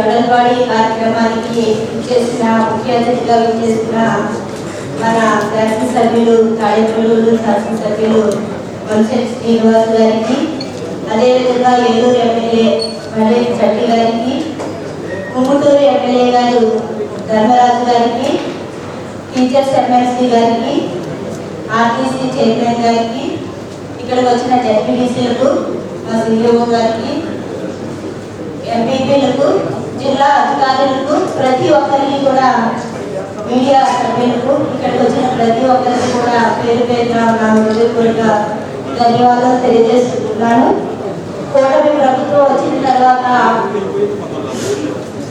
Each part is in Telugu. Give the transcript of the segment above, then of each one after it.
జడల్వాడి కార్యక్రమానికి చేసిన ముఖ్య అతిథిగా చేసిన మన శాసనసభ్యులు తాడేపల్లి శాసనసభ్యులు మంచి శ్రీనివాస్ గారికి అదేవిధంగా ఏలూరు ఎమ్మెల్యే మల్లె చట్టి గారికి కుమ్ముటూరు ఎమ్మెల్యే గారు ధర్మరాజు గారికి టీచర్స్ ఎమ్మెల్సీ గారికి ఆర్టీసీ చైర్మన్ గారికి ఇక్కడికి వచ్చిన జడ్పీటీసీలకు మా సీఈఓ గారికి ఎంపీపీలకు జిల్లా అధికారులకు ప్రతి ఒక్కరికి కూడా మీడియా సభ్యులకు ఇక్కడికి వచ్చిన ప్రతి ఒక్కరికి కూడా పేరు పేరున నా హృదయపూర్వక ధన్యవాదాలు తెలియజేస్తున్నాను కూటమి ప్రభుత్వం వచ్చిన తర్వాత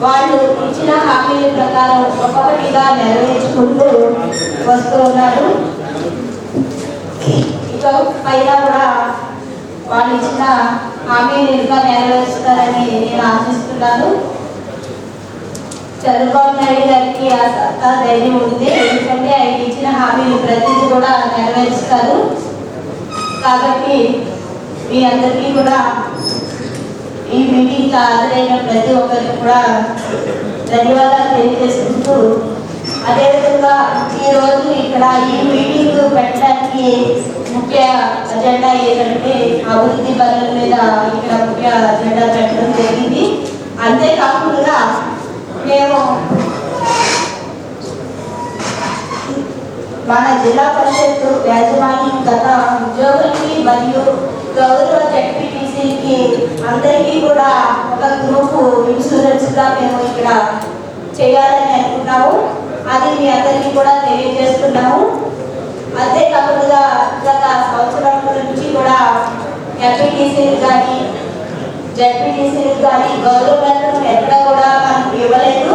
వాళ్ళు ఇచ్చిన హామీల ప్రకారం ఒక్కొక్కటిగా నెరవేర్చుకుంటూ వస్తూ ఉన్నారు. ఇక పైన కూడా వాళ్ళు ఇచ్చిన హామీలు ఇంకా నెరవేరుస్తారని నేను ఆశిస్తున్నాను. చంద్రబాబు నాయుడు గారికి ఆ సత్తా ధైర్యం ఉంది ఎందుకంటే ఆయన ఇచ్చిన హామీలు ప్రతిదీ కూడా నెరవేరుస్తారు. కాబట్టి మీ అందరికీ కూడా ఈ మీటింగ్ హాజరైన ప్రతి ఒక్కరికి కూడా ధన్యవాదాలు తెలియజేసుకుంటూ అదేవిధంగా ఈ రోజు ఇక్కడ ఈ మీటింగ్ పెట్టడానికి ముఖ్య అజెండా ఏంటంటే అభివృద్ధి పనుల మీద ఇక్కడ ముఖ్య అజెండా పెట్టడం జరిగింది. అంతేకాకుండా మేము మన జిల్లా పరిషత్ యాజమాన్యం గత ఉద్యోగులకి మరియు గౌరవ జడ్పీటీసీకి అందరికీ కూడా ఒక గ్రూప్ ఇన్సూరెన్స్గా మేము ఇక్కడ చేయాలని అనుకున్నాము. అది మీ అందరికీ కూడా తెలియజేస్తున్నాము. అంతేకాకుండా గత సంవత్సరం నుంచి కూడా ఎంపీటీసీలు కానీ జడ్పీటీసీలు కానీ గౌరవ వేతనం ఎక్కడ కూడా మనకు ఇవ్వలేదు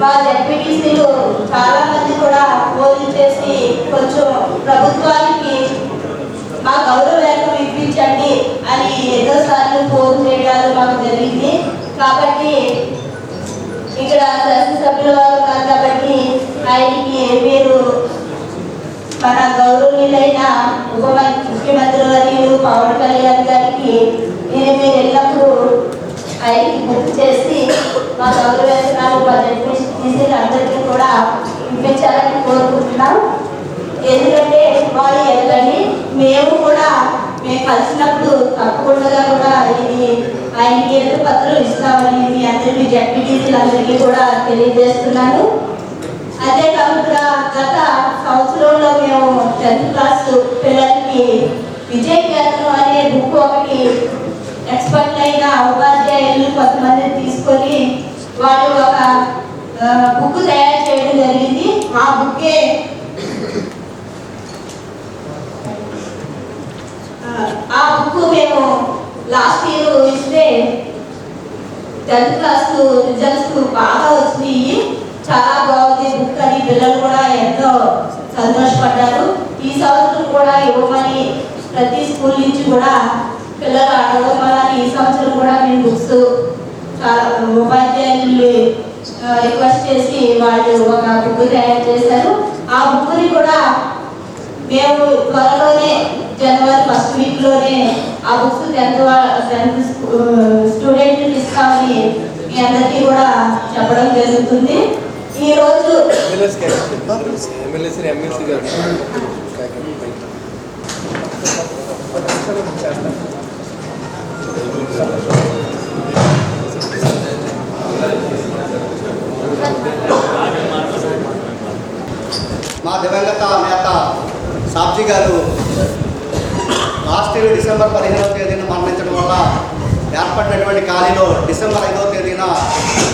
మా జడ్పీటీసీలు చాలా మంది కూడా ఫోన్ చేసి కొంచెం ప్రభుత్వానికి మా గౌరవ లేఖ ఇప్పించండి అని ఎన్నోసార్లు ఫోన్ చేయడాలు మాకు జరిగింది. కాబట్టి ఇక్కడ శాసనసభ్యుల వారు ఉన్నారు కాబట్టి ఆయనకి మీరు మన గౌరవనీయులైన ఉప ముఖ్యమంత్రి వర్యులు పవన్ కళ్యాణ్ గారికి నేను మీరు ఎల్లప్పుడూ ఆయనకి గుర్తు చేసి మా గౌరవ వేతనాలు బడ్జెట్ అందరికీ కూడా ఇప్పించాలని కోరుకుంటున్నాం. ఎందుకంటే వాళ్ళు వెళ్ళండి మేము కూడా మేము కలిసినప్పుడు తప్పకుండా కూడా ఇది ఆయనకి ఎదురు పత్రం ఇస్తామని మీ అందరికీ జడ్పీటీసీలందరికీ కూడా తెలియజేస్తున్నాను. అదే కాకుండా గత సంవత్సరంలో మేము టెన్త్ క్లాస్ పిల్లలకి విజయ కేంద్రం అనే బుక్ ఒకటి ఎక్స్పర్ట్ అయిన ఉపాధ్యాయులు కొంతమంది తీసుకొని వాళ్ళు ఒక బుక్ తయారు చేయడం జరిగింది. ఆ బుక్కే ఆ బుక్ మేము లాస్ట్ ఇయర్ ఇస్తే టెన్త్ క్లాస్ రిజల్ట్స్ బాగా వచ్చినాయి. చాలా బాగుంది బుక్ అని. పిల్లలు కూడా ఎంతో సంతోషపడ్డారు. ఈ సంవత్సరం కూడా ఇవ్వమని ప్రతి స్కూల్ నుంచి కూడా పిల్లలు ఆడడం వల్ల ఈ సంవత్సరం కూడా మేము బుక్స్ చాలా ఉపాధ్యాయులు రిక్వెస్ట్ చేసి వాళ్ళు ఒక బుక్ తయారు చేశారు. ఆ బుక్ని కూడా మేము త్వరలోనే జనవరి ఫస్ట్ వీక్లోనే ఆ బుక్స్ టెన్త్ టెన్త్ స్టూడెంట్ ఇస్తామని మీ అందరికీ కూడా చెప్పడం జరుగుతుంది. ఈ రోజు ఎమ్మెల్సీ గారు మా దివంగత నేత సాబ్జీ గారు లాస్ట్ ఇయర్ డిసెంబర్ పదిహేనవ తేదీన మరణించడం వల్ల ఏర్పడినటువంటి ఖాళీలో డిసెంబర్ ఐదవ తేదీన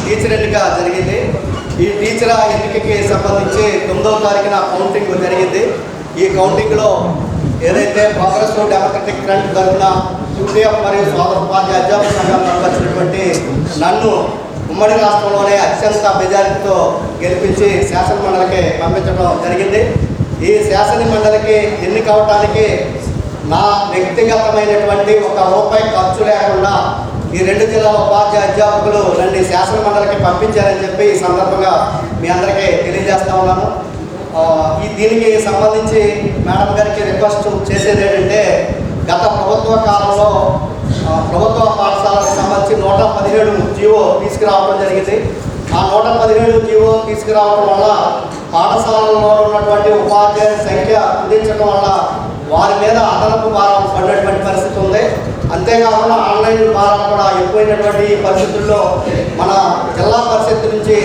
టీచర్ ఎన్నిక జరిగింది. ఈ టీచర్ ఎన్నికకి సంబంధించి తొమ్మిదవ తారీఖున కౌంటింగ్ జరిగింది. ఈ కౌంటింగ్లో ఏదైతే ప్రోగ్రెస్ డెమోక్రటిక్ ఫ్రంట్ తరఫున యూపీఎఫ్ మరియు స్వాతంత్ర ఉపాధ్యాయ అధ్యాపక సంఘం నన్ను ఉమ్మడి రాష్ట్రంలోనే అత్యంత మెజారిటీతో గెలిపించి శాసన మండలికి పంపించడం జరిగింది. ఈ శాసన మండలికి ఎన్నికవటానికి నా వ్యక్తిగతమైనటువంటి ఒక రూపాయి ఖర్చు లేకుండా ఈ రెండు జిల్లాల ఉపాధ్యాయ అధ్యాపకులు నన్ను ఈ శాసన మండలికి పంపించారని చెప్పి ఈ సందర్భంగా మీ అందరికీ తెలియజేస్తా ఉన్నాను. ఈ దీనికి సంబంధించి మేడం గారికి రిక్వెస్ట్ చేసేది ఏంటంటే గత ప్రభుత్వ కాలంలో ప్రభుత్వ పాఠశాలకు సంబంధించి నూట పదిహేడు జీవో తీసుకురావడం జరిగింది. ఆ నూట పదిహేడు జీవో తీసుకురావడం వల్ల పాఠశాలలో ఉన్నటువంటి ఉపాధ్యాయుల సంఖ్య కుదించడం వల్ల వారి మీద అదనపు భారం పడినటువంటి పరిస్థితి ఉంది. అంతేకాకుండా ఆన్లైన్ భారం కూడా ఎక్కువైనటువంటి పరిస్థితుల్లో మన జిల్లా పరిషత్ నుంచి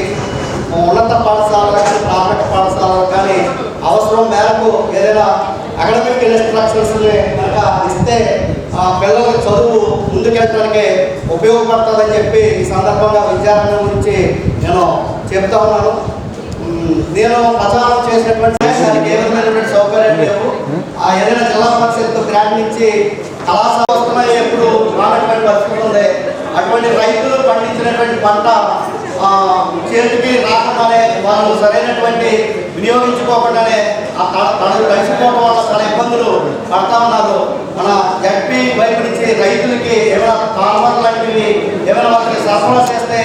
ఉన్నత పాఠశాలలకు కానీ ప్రాథమిక పాఠశాలలకు కానీ అవసరం మేరకు ఏదైనా అకాడమిక్ ఇన్స్ట్రక్షన్స్ కనుక ఇస్తే ఆ పిల్లల చదువు ముందుకెళ్ళడానికి ఉపయోగపడుతుందని చెప్పి ఈ సందర్భంగా విద్యారంగం గురించి నేను చెప్తా ఉన్నాను. నేను ప్రచారం చేసినటువంటి దానికి ఏ విధమైనటువంటి సౌకర్యం లేవు. ఆ ఏదైనా జిల్లా పరిషత్ గ్రాంట్ నుంచి కళా వస్తున్నాయి ఎప్పుడు? రానటువంటి పరిస్థితి ఉంది. అటువంటి రైతులు పండించినటువంటి పంట చేతికి రాకుండానే వాళ్ళు సరైనటువంటి వినియోగించుకోకుండానే ఆ తడలు కలిసిపోవడం వల్ల చాలా ఇబ్బందులు పడతా ఉన్నారు. మన జడ్పీ వైపు నుంచి రైతులకి ఏమైనా ఫార్మర్ లాంటివి ఏమైనా వాళ్ళకి సరఫరా చేస్తే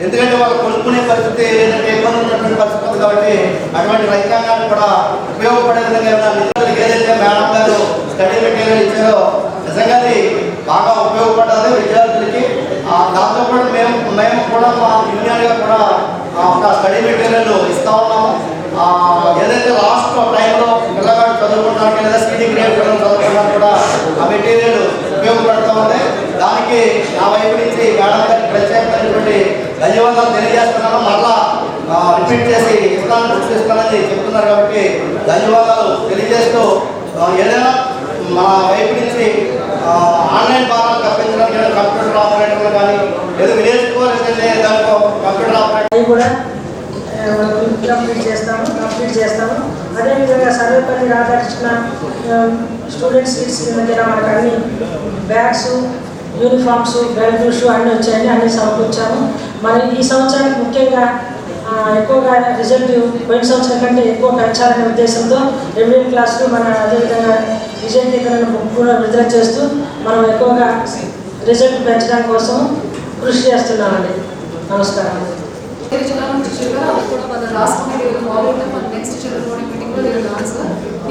ఎందుకంటే వాళ్ళు కొనుక్కునే పరిస్థితి లేదంటే ఇబ్బంది ఉన్నటువంటి పరిస్థితి ఉంది కాబట్టి అటువంటి రైతాంగాన్ని కూడా ఉపయోగపడే విధంగా ఏమైనా నిధులు ఏదైతే మేడం గారు స్టడీ మెటీరియల్ ఇచ్చారో నిజంగా అది బాగా ఉపయోగపడాలి విద్యార్థులకి. ఆ, దాంతోపాటు మేము మేము కూడా మా యూనియన్గా కూడా ఒక స్టడీ మెటీరియల్ ఇస్తా ఉన్నాము ఆ, ఏదైతే లాస్ట్ టైంలో పిల్లగాడు చదువుకోవడానికి లేదా సీడీ గ్రేడ్ పిల్లలు చదువుకోవడానికి కూడా ఆ మెటీరియల్ ఉపయోగపడుతూ ఉంది దానికి నా వైపు నుంచి మేడం గారికి ప్రత్యేకమైనటువంటి ధన్యవాదాలు తెలియజేస్తున్నాను. మరలా రిపీట్ చేసి ఇస్తాను గుర్తు ఇస్తానని చెప్తున్నారు కాబట్టి ధన్యవాదాలు తెలియజేస్తూ ఏదైనా మా వైపు నుంచి ఆన్లైన్ భారాలు తప్పించడానికి కంప్యూటర్ ఆపరేటర్లు కానీ ఏదో నేర్చుకోవాలంటే దానికో కంప్యూటర్ ఆపరేటర్ కూడా కంప్లీట్ చేస్తాము కంప్లీట్ చేస్తాము. అదేవిధంగా సర్వేపల్లి రాధాకృష్ణ స్టూడెంట్స్ కిట్స్ మధ్యన మనకు అన్ని బ్యాగ్స్ యూనిఫామ్స్ బెల్ట్ షూ అన్నీ వచ్చాయని అన్నీ సమకూర్చాము. మరి ఈ సంవత్సరానికి ముఖ్యంగా ఎక్కువగా రిజల్ట్ పోయిన సంవత్సరం కంటే ఎక్కువ పెంచాలనే ఉద్దేశంతో రెవెన్యూ క్లాసులు మన అదేవిధంగా విజయకేతన బుక్ కూడా విడుదల చేస్తూ మనం ఎక్కువగా రిజల్ట్ పెంచడం కోసం కృషి చేస్తున్నామండి. నమస్కారం.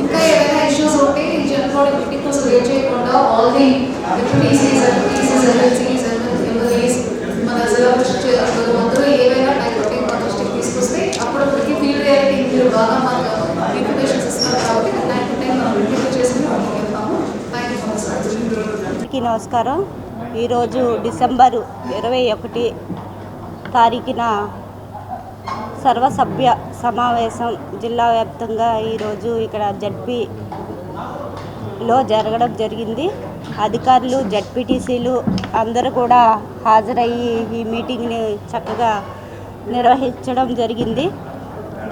ఇంకా ఏదైనా ఇష్యూస్ ఉంటే ఈ జనరల్ బాడీ మీటింగ్ కోసం వెయిట్ చేయకుండా all the ZPTCs MPTCs MLCs నమస్కారం. ఈరోజు డిసెంబరు ఇరవై ఒకటి తారీఖున సర్వసభ్య సమావేశం జిల్లా వ్యాప్తంగా ఈరోజు ఇక్కడ జడ్పీలో జరగడం జరిగింది. అధికారులు జడ్పీటీసీలు అందరూ కూడా హాజరయ్యి ఈ మీటింగ్ని చక్కగా నిర్వహించడం జరిగింది.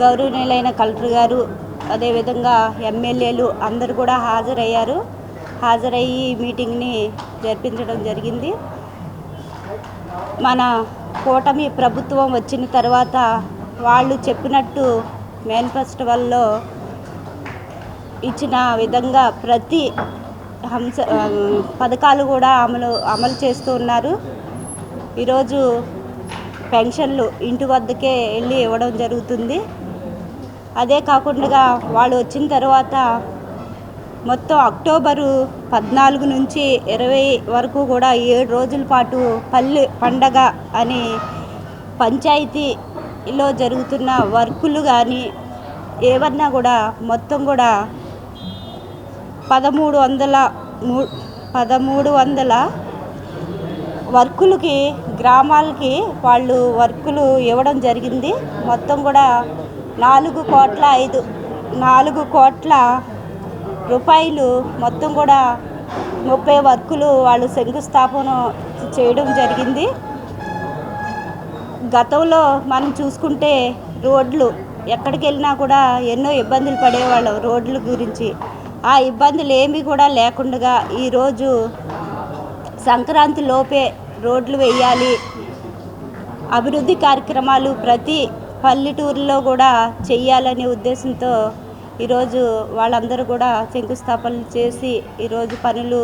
గౌరవనీయులైన కలెక్టర్ గారు అదేవిధంగా ఎమ్మెల్యేలు అందరూ కూడా హాజరయ్యారు. హాజరయ్యి ఈ మీటింగ్ని జరిపించడం జరిగింది. మన కూటమి ప్రభుత్వం వచ్చిన తర్వాత వాళ్ళు చెప్పినట్టు మేనిఫెస్టివల్లో ఇచ్చిన విధంగా ప్రతి హంస పథకాలు కూడా అమలు అమలు చేస్తూ ఉన్నారు. ఈరోజు పెన్షన్లు ఇంటి వద్దకే వెళ్ళి ఇవ్వడం జరుగుతుంది. అదే కాకుండా వాళ్ళు వచ్చిన తర్వాత మొత్తం అక్టోబరు పద్నాలుగు నుంచి ఇరవై వరకు కూడా ఏడు రోజుల పాటు పల్లె పండగ అని పంచాయతీలో జరుగుతున్న వర్కులు కానీ ఏమన్నా కూడా మొత్తం కూడా పదమూడు వందల మూ పదమూడు వందల వర్కులకి గ్రామాలకి వాళ్ళు వర్కులు ఇవ్వడం జరిగింది. మొత్తం కూడా నాలుగు కోట్ల ఐదు నాలుగు కోట్ల రూపాయలు మొత్తం కూడా ముప్పై వర్కులు వాళ్ళు శంకుస్థాపన చేయడం జరిగింది. గతంలో మనం చూసుకుంటే రోడ్లు ఎక్కడికి వెళ్ళినా కూడా ఎన్నో ఇబ్బందులు పడేవాళ్ళం రోడ్ల గురించి. ఆ ఇబ్బందులు ఏమీ కూడా లేకుండా ఈరోజు సంక్రాంతి లోపే రోడ్లు వేయాలి. అభివృద్ధి కార్యక్రమాలు ప్రతి పల్లెటూరులో కూడా చెయ్యాలనే ఉద్దేశంతో ఈరోజు వాళ్ళందరూ కూడా శంకుస్థాపనలు చేసి ఈరోజు పనులు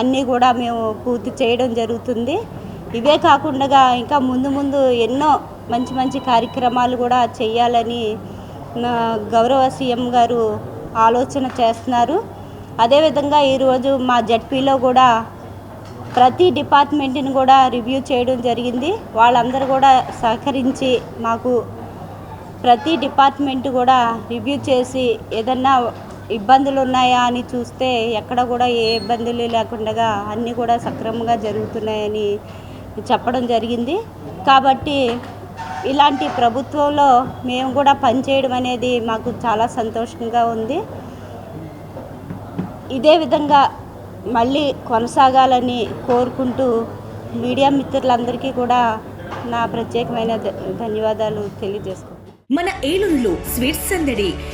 అన్నీ కూడా మేము పూర్తి చేయడం జరుగుతుంది. ఇవే కాకుండా ఇంకా ముందు ముందు ఎన్నో మంచి మంచి కార్యక్రమాలు కూడా చేయాలని గౌరవ సీఎం గారు ఆలోచన చేస్తున్నారు. అదేవిధంగా ఈరోజు మా జడ్పీలో కూడా ప్రతి డిపార్ట్మెంట్ని కూడా రివ్యూ చేయడం జరిగింది. వాళ్ళందరూ కూడా సహకరించి మాకు ప్రతి డిపార్ట్మెంట్ కూడా రివ్యూ చేసి ఏదన్నా ఇబ్బందులు ఉన్నాయా అని చూస్తే ఎక్కడ కూడా ఏ ఇబ్బందులు లేకుండా అన్నీ కూడా సక్రమంగా జరుగుతున్నాయని చెప్పడం జరిగింది. కాబట్టి ఇలాంటి ప్రభుత్వంలో మేము కూడా పనిచేయడం అనేది మాకు చాలా సంతోషంగా ఉంది. ఇదే విధంగా మళ్ళీ కొనసాగాలని కోరుకుంటూ మీడియా మిత్రులందరికీ కూడా నా ప్రత్యేకమైన ధన్యవాదాలు తెలియజేసుకుంటాను మన ఏలూరులో స్వీట్స్ సందడి